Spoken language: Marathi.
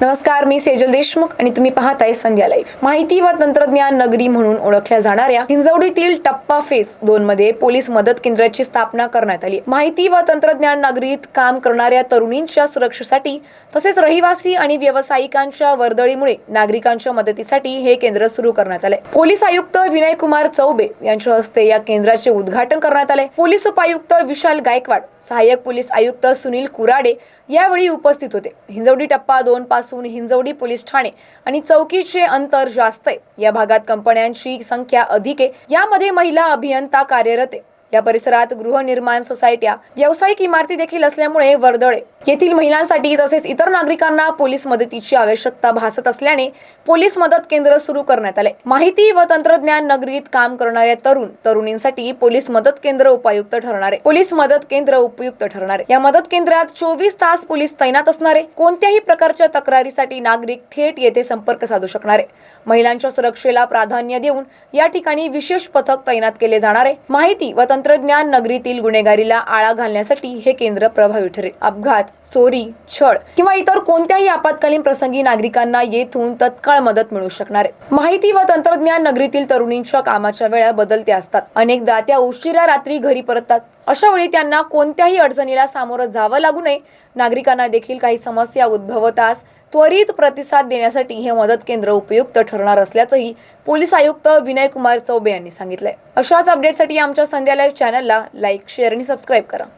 नमस्कार मी सेजल देशमुख आणि तुम्ही पाहताय संध्या लाईफ माहिती व तंत्रज्ञान नगरी म्हणून ओळखल्या जाणाऱ्या हिंजवडीतील टप्पा फेज दोन मध्ये पोलीस मदत केंद्राची स्थापना करण्यात आली. माहिती व तंत्रज्ञान नगरीत काम करणाऱ्या तरुणींच्या सुरक्षेसाठी तसेच रहिवासी आणि व्यावसायिकांच्या वर्दळीमुळे नागरिकांच्या मदतीसाठी हे केंद्र सुरू करण्यात आले. पोलीस आयुक्त विनय कुमार चौबे यांच्या हस्ते या केंद्राचे उद्घाटन करण्यात आले. पोलीस उपायुक्त विशाल गायकवाड सहाय्यक पोलीस आयुक्त सुनील कुराडे यावेळी उपस्थित होते. हिंजवडी टप्पा दोन पास असून हिंजवडी पोलीस ठाणे आणि चौकीचे अंतर जास्त आहे. या भागात कंपन्यांची संख्या अधिक आहे. यामध्ये महिला अभियंता कार्यरत आहे. या परिसरात गृहनिर्माण सोसायट्या व्यावसायिक इमारती देखील असल्यामुळे वर्दळे येथील महिलांसाठी तसेच इतर नागरिकांना पोलीस मदतीची आवश्यकता भासत असल्याने पोलीस मदत केंद्र सुरू करण्यात आले. माहिती व तंत्रज्ञान नगरीत काम करणाऱ्या तरुण तरुणींसाठी पोलीस मदत केंद्र उपयुक्त ठरणारे पोलीस मदत केंद्र उपयुक्त ठरणारे या मदत केंद्रात चोवीस तास पोलीस तैनात असणारे कोणत्याही प्रकारच्या तक्रारीसाठी नागरिक थेट येथे संपर्क साधू शकणारे महिलांच्या सुरक्षेला प्राधान्य देऊन या ठिकाणी विशेष पथक तैनात केले जाणारे माहिती व तंत्रज्ञान नगरीतील गुन्हेगारीला आळा घालण्यासाठी हे केंद्र प्रभावी ठरेल. अपघात चोरी छळ किंवा इतर कोणत्याही आपत्कालीन प्रसंगी नागरिकांना येथून तत्काळ मदत मिळू शकणार आहे. माहिती व तंत्रज्ञान नगरीतील तरुणींच्या कामाच्या वेळा बदलत्या असतात. अनेकदा त्या उशिरा रात्री घरी परततात. अशा वेळी त्यांना कोणत्याही अडचणीला सामोरं जावं लागू नये. नागरिकांना देखील काही समस्या उद्भवतास त्वरित प्रतिसाद देण्यासाठी हे मदत केंद्र उपयुक्त ठरणार असल्याचंही पोलीस आयुक्त विनय कुमार चौबे यांनी सांगितलंय. अशाच अपडेटसाठी आमच्या संध्या लाईव्ह चॅनलला लाईक शेअर आणि सबस्क्राईब करा.